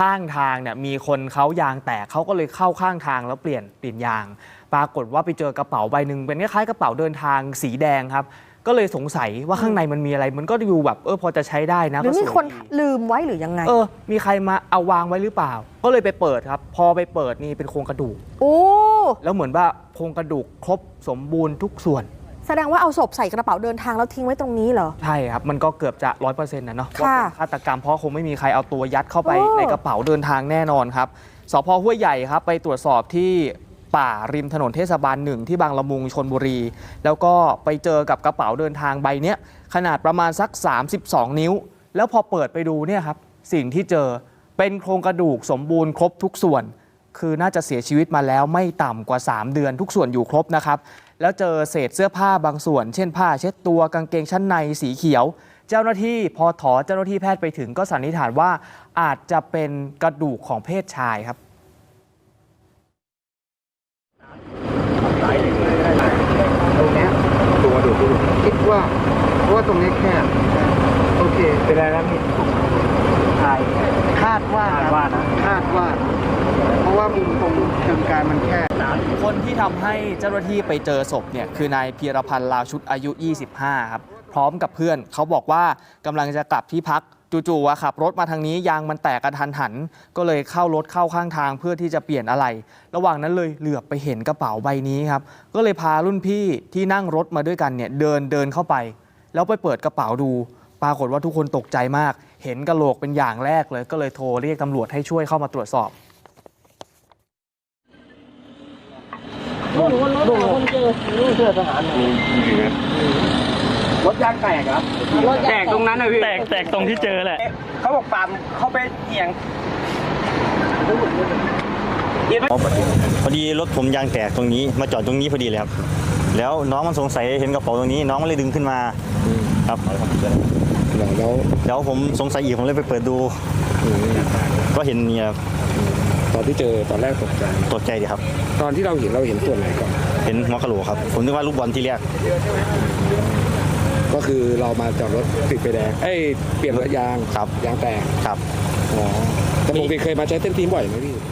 ข้างทางเนี่ยมีคนเขายางแตกเขาก็เลยเข้าข้างทางแล้วเปลี่ยนเปลี่ยนยาง ปรากฏว่าไปเจอกระเป๋าใบหนึ่งเป็นคล้ายๆกระเป๋าเดินทางสีแดงครับ ก็เลยสงสัยว่าข้างในมันมีอะไร มันก็ดูแบบเออพอจะใช้ได้นะหรือก็สมีวยคนดี ลืมไว้หรือยังไง เออ มีใครมาเอาวางไว้หรือเปล่า ก็เลยไปเปิดครับ พอไปเปิดนี่เป็นโครงกระดูก โอ้ แล้วเหมือนว่าโครงกระดูกครบสมบูรณ์ทุกส่วน แสดงว่าเอาศพใส่กระเป๋าเดินทางแล้วทิ้งไว้ตรงนี้เหรอ ใช่ครับ มันก็เกือบจะร้อยเปอร์เซ็นต์นะเนาะค่ะว่าเป็นฆาตกรรมเพราะคงไม่มีใครเอาตัวยัดเข้าไปโอ้ในกระเป๋าเดินทางแน่นอนครับสพห้วยใหญ่ครับไปตรวจสอบที่ป่าริมถนนเทศบาลหนึ่งที่บางละมุงชนบุรี แล้วก็ไปเจอกับกระเป๋าเดินทางใบเนี้ยขนาดประมาณสัก 32 นิ้ว แล้วพอเปิดไปดูเนี่ยครับสิ่งที่เจอเป็นโครงกระดูกสมบูรณ์ครบทุกส่วน คือน่าจะเสียชีวิตมาแล้วไม่ต่ำกว่า 3 เดือนทุกส่วนอยู่ครบนะครับ แล้วเจอเศษเสื้อผ้าบางส่วน เช่นผ้าเช็ดตัวกางเกงชั้นในสีเขียว เจ้าหน้าที่พอถอเจ้าหน้าที่แพทย์ไปถึงก็สันนิษฐานว่าอาจจะเป็นกระดูกของเพศชายครับตรงนี้ตัวดูดูคิดว่าเพราะว่าตรงนี้แคบโอเคเป็นอะไรนะพี่ายคาดว่าคาดว่านะคาดว่า เพราะว่ามุมตรงเชิงกรารมันแคบคนที่ทำให้เจ้าหน้าที่ไปเจอศพเนี่ยคือนายพีรพันธ์ลาวชุดอายุ 25 ครับ พร้อมกับเพื่อนเขาบอกว่ากำลังจะกลับที่พักจู่ๆอะขับรถมาทางนี้ยางมันแตกกระทันหัน ก็เลยเข้ารถเข้าข้างทางเพื่อที่จะเปลี่ยนอะไร ระหว่างนั้นเลยเหลือบไปเห็นกระเป๋าใบนี้ครับ ก็เลยพารุ่นพี่ที่นั่งรถมาด้วยกันเนี่ยเดินเดินเข้าไป แล้วไปเปิดกระเป๋าดู ปรากฏว่าทุกคนตกใจมาก เห็นกระโหลกเป็นอย่างแรกเลย ก็เลยโทรเรียกตำรวจให้ช่วยเข้ามาตรวจสอบดูคนเจอเสื้อทหารรถยางแตกเหรอแตกตรงนั้นเลยพี่แตกแตกตรงที่เจอแหละเขาบอกปามเขาไปเอียงพอดีรถผมยางแตกตรงนี้ มาจอดตรงนี้พอดีเลยครับ แล้วน้องมันสงสัยเห็นกระเป๋าตรงนี้ น้องมันเลยดึงขึ้นมาครับ แล้วแล้วผมสงสัยอีกผมเลยไปเปิดดูก็เห็นเนี่ยครับตอนที่เจอตอนแรกตกใจตกใจดีครับ ตอนที่เราเห็นเราเห็นส่วนไหนก่อน เห็นหัวกะโหลกครับ ผมนึกว่าลูกบอลที่แรกก็คือเรามาจอดรถติดไฟแดงเอ้ยเปลี่ยนรถยางครับยางแตกครับอ๋อแต่ปกติเคยมาใช้เส้นทีมบ่อยไหมพี่ไม่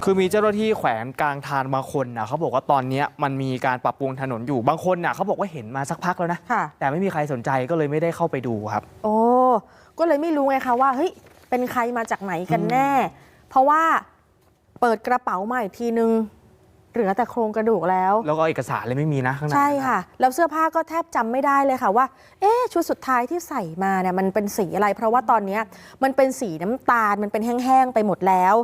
ครับคือมีเจ้าหน้าที่แขวนกลางทางบางคนนะเขาบอกว่าตอนเนี้ยมันมีการปรับปรุงถนนอยู่บางคนน่ะเขาบอกว่าเห็นมาสักพักแล้วนะค่ะแต่ไม่มีใครสนใจก็เลยไม่ได้เข้าไปดูครับ โอ้ก็เลยไม่รู้ไงคะว่าเฮ้ยเป็นใครมาจากไหนกันแน่ เพราะว่าเปิดกระเป๋ามาอีกทีนึง เหลือแต่โครงกระดูกแล้ว แล้วก็เอกสารเลยไม่มีนะข้างในใช่ค่ะ แล้วเสื้อผ้าก็แทบจำไม่ได้เลยค่ะว่า เอ๊ะชุดสุดท้ายที่ใส่มาเนี่ยมันเป็นสีอะไร เพราะว่าตอนเนี้ยมันเป็นสีน้ำตาลมันเป็นแห้งๆไปหมดแล้ว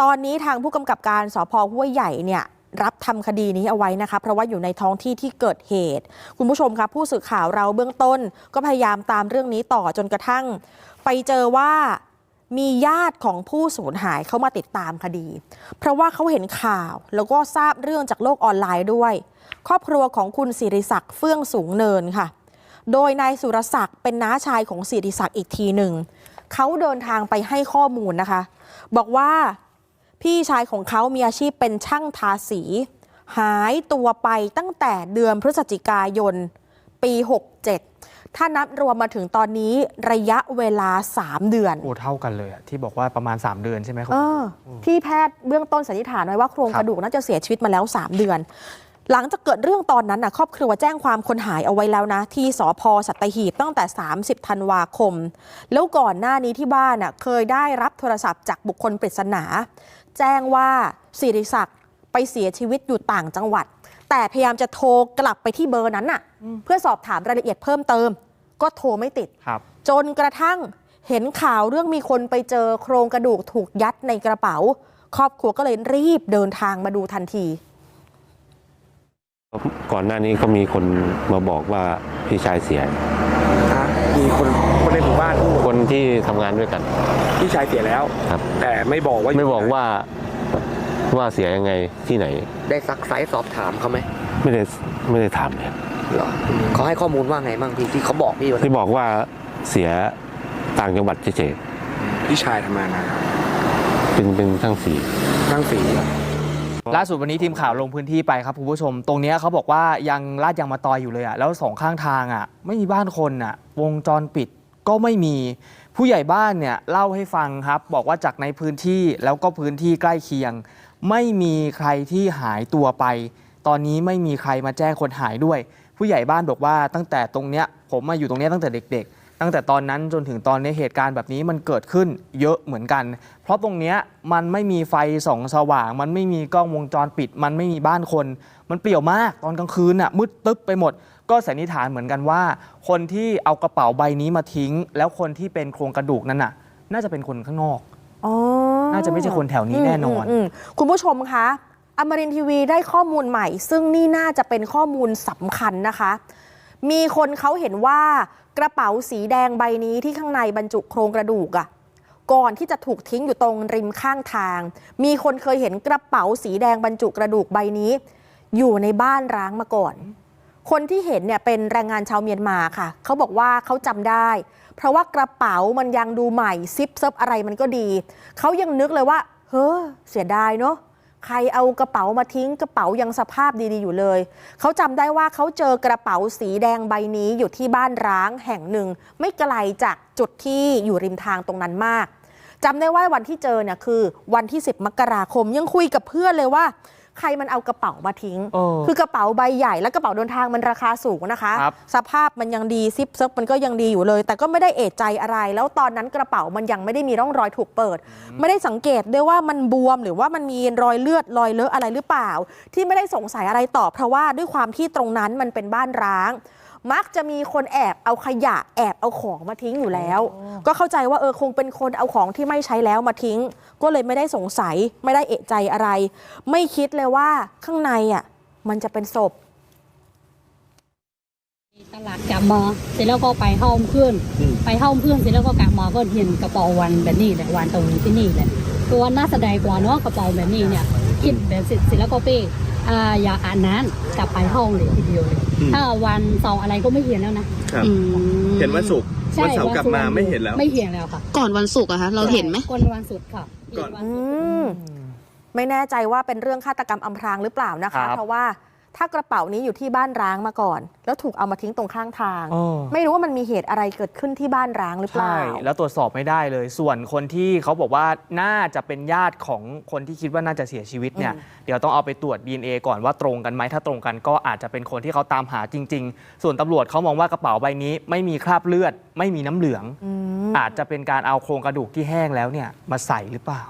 ตอนนี้ทางผู้กำกับการสพห้วยใหญ่เนี่ยรับทำคดีนี้เอาไว้นะคะ เพราะว่าอยู่ในท้องที่ที่เกิดเหตุ คุณผู้ชมครับผู้สื่อข่าวเราเบื้องต้น ก็พยายามตามเรื่องนี้ต่อจนกระทั่ง ไปเจอว่า มีญาติของผู้สูญหายเข้ามาติดตามคดี เพราะว่าเขาเห็นข่าวแล้วก็ทราบเรื่องจากโลกออนไลน์ด้วย ครอบครัวของคุณสิริศักดิ์เฟื่องสูงเนินค่ะ โดยนายสุรศักดิ์เป็นน้าชายของสิริศักดิ์อีกทีหนึ่งเขาเดินทางไปให้ข้อมูลนะคะ บอกว่าพี่ชายของเขามีอาชีพเป็นช่างทาสี หายตัวไปตั้งแต่เดือนพฤศจิกายน ปี 67 ถ้านับรวมมาถึงตอนนี้ระยะเวลา 3 เดือน โอ้เท่ากันเลยอะที่บอกว่าประมาณ 3 เดือนใช่ไหมครับเออที่แพทย์เบื้องต้นสันนิษฐานไว้ว่าโครงครับกระดูกน่าจะเสียชีวิตมาแล้ว 3 เดือน หลังจากเกิดเรื่องตอนนั้นนะครอบครัวแจ้งความคนหายเอาไว้แล้วนะ ที่สพสัตหีบตั้งแต่ 30 ธันวาคม แล้วก่อนหน้านี้ที่บ้านน่ะเคยได้รับโทรศัพท์จากบุคคลปริศนา แจ้งว่าสิริศักดิ์ไปเสียชีวิตอยู่ต่างจังหวัด แต่พยายามจะโทรกลับไปที่เบอร์นั้นน่ะ เพื่อสอบถามรายละเอียดเพิ่มเติม ก็โทรไม่ติด ครับ จนกระทั่งเห็นข่าวเรื่องมีคนไปเจอโครงกระดูกถูกยัดในกระเป๋า ครอบครัวก็เลยรีบเดินทางมาดูทันที ก่อนหน้านี้ก็มีคนมาบอกว่าพี่ชายเสียมีคนคนในหมู่บ้านพูดคนที่ทำงานด้วยกัน พี่ชายเสียแล้ว ครับ แต่ไม่บอกว่าไม่บอกว่า ว่าเสียยังไงที่ไหน ได้ซักไซส์สอบถามเขาไหมไม่ได้ไม่ได้ถามเลยเหรอเขาให้ข้อมูลว่าไงบ้างพี่ที่เขาบอกพี่วันนั้นที่บอกว่าเสียต่างจังหวัดเฉยพี่ชายทำงานนะครับๆเป็นเป็นทั้งสี่ ตั้งสีล่าสุดวันนี้ทีมข่าวลงพื้นที่ไปครับคุณผู้ชม ตรงเนี้ยเขาบอกว่ายังลาดยางมาตอยอยู่เลยอะแล้วสองข้างทางอะไม่มีบ้านคนอะวงจรปิดก็ไม่มีผู้ใหญ่บ้านเนี่ยเล่าให้ฟังครับ บอกว่าจากในพื้นที่แล้วก็พื้นที่ใกล้เคียง ไม่มีใครที่หายตัวไป ตอนนี้ไม่มีใครมาแจ้งคนหายด้วย ผู้ใหญ่บ้านบอกว่าตั้งแต่ตรงเนี้ยผมมาอยู่ตรงเนี้ยตั้งแต่เด็ก ๆ ตั้งแต่ตอนนั้นจนถึงตอนนี้เหตุการณ์แบบนี้มันเกิดขึ้นเยอะเหมือนกัน เพราะตรงเนี้ยมันไม่มีไฟส่องสว่าง มันไม่มีกล้องวงจรปิด มันไม่มีบ้านคน มันเปลี่ยวมากตอนกลางคืนน่ะมืดตึ๊บไปหมด ก็สันนิษฐานเหมือนกันว่า คนที่เอากระเป๋าใบนี้มาทิ้ง แล้วคนที่เป็นโครงกระดูกนั้นน่ะ น่าจะเป็นคนข้างนอก อ๋อ น่าจะไม่ใช่คนแถวนี้แน่นอนมมมคุณผู้ชมคะอมรินทร์ทีวีได้ข้อมูลใหม่ ซึ่งนี่น่าจะเป็นข้อมูลสำคัญนะคะ มีคนเขาเห็นว่ากระเป๋าสีแดงใบนี้ที่ข้างในบรรจุโครงกระดูกอะก่อนที่จะถูกทิ้งอยู่ตรงริมข้างทาง มีคนเคยเห็นกระเป๋าสีแดงบรรจุกระดูกใบนี้ อยู่ในบ้านร้างมาก่อน คนที่เห็นเนี่ยเป็นแรงงานชาวเมียนมาค่ะ เขาบอกว่าเขาจำได้เพราะว่ากระเป๋ามันยังดูใหม่ซิปเซิบอะไรมันก็ดี เขายังนึกเลยว่า เฮ้อเสียดายเนาะใครเอากระเป๋ามาทิ้งกระเป๋ายังสภาพดีๆอยู่เลย เขาจำได้ว่าเขาเจอกระเป๋าสีแดงใบนี้อยู่ที่บ้านร้างแห่งหนึ่ง ไม่ไกลจากจุดที่อยู่ริมทางตรงนั้นมากจำได้ว่าวันที่เจอเนี่ยคือ วันที่ 10 มกราคมยังคุยกับเพื่อนเลยว่า ใครมันเอากระเป๋ามาทิ้งเออคือกระเป๋าใบใหญ่และกระเป๋าเดินทางมันราคาสูงนะคะครับสภาพมันยังดีซิปเซิบมันก็ยังดีอยู่เลย แต่ก็ไม่ได้เอะใจอะไร แล้วตอนนั้นกระเป๋ามันยังไม่ได้มีร่องรอยถูกเปิด ไม่ได้สังเกตด้วยว่ามันบวมหรือว่ามันมีรอยเลือดรอยเลอะอะไรหรือเปล่า ที่ไม่ได้สงสัยอะไรต่อเพราะว่าด้วยความที่ตรงนั้นมันเป็นบ้านร้าง มักจะมีคนแอบเอาขยะแอบเอาของมาทิ้งอยู่แล้ว ก็เข้าใจว่าเออคงเป็นคนเอาของที่ไม่ใช้แล้วมาทิ้ง ก็เลยไม่ได้สงสัยไม่ได้เอะใจอะไร ไม่คิดเลยว่าข้างในอะมันจะเป็นศพตลาดกลับมาเสร็จแล้วก็ไปห้องเพื่อน ไปห้องเพื่อนเสร็จแล้วก็กลับมาก็เห็นกระเป๋าวันแบบนี้แหละวันตรงที่นี่แหละตัวน่าสะดายกว่าเนาะกระเป๋าแบบนี้เนี่ยคิดแบบเสร็จเสร็จแล้วก็ไป อ่าอย่าอ่านนั้นกลับไปห้องเลยทีเดียวเลยถ้าวันเสาร์อะไรก็ไม่เห็นแล้วนะครับ อืมเห็นวันศุกร์ใช่วันเสาร์กลับมาไม่เห็นแล้ว ไม่เห็นแล้วค่ะก่อนวันศุกร์อะคะเราเห็นไหม ก่อนวันศุกร์ค่ะก่อนวันอืศุกร์มไม่แน่ใจว่าเป็นเรื่องฆาตกรรมอำพรางหรือเปล่านะครัคะ บ เพราะว่า ถ้ากระเป๋านี้อยู่ที่บ้านร้างมาก่อน แล้วถูกเอามาทิ้งตรงข้างทางเออไม่รู้ว่ามันมีเหตุอะไรเกิดขึ้นที่บ้านร้างหรือเปล่า ใช่ แล้วตรวจสอบไม่ได้เลย ส่วนคนที่เขาบอกว่าน่าจะเป็นญาติของคนที่คิดว่าน่าจะเสียชีวิตเนี่ยอืมเดี๋ยวต้องเอาไปตรวจ DNA ก่อนว่าตรงกันไหม ถ้าตรงกันก็อาจจะเป็นคนที่เขาตามหาจริง ๆ ส่วนตำรวจเขามองว่ากระเป๋าใบนี้ ไม่มีคราบเลือด ไม่มีน้ำเหลืองอืมอาจจะเป็นการเอาโครงกระดูกที่แห้งแล้วเนี่ยมาใส่หรือเปล่า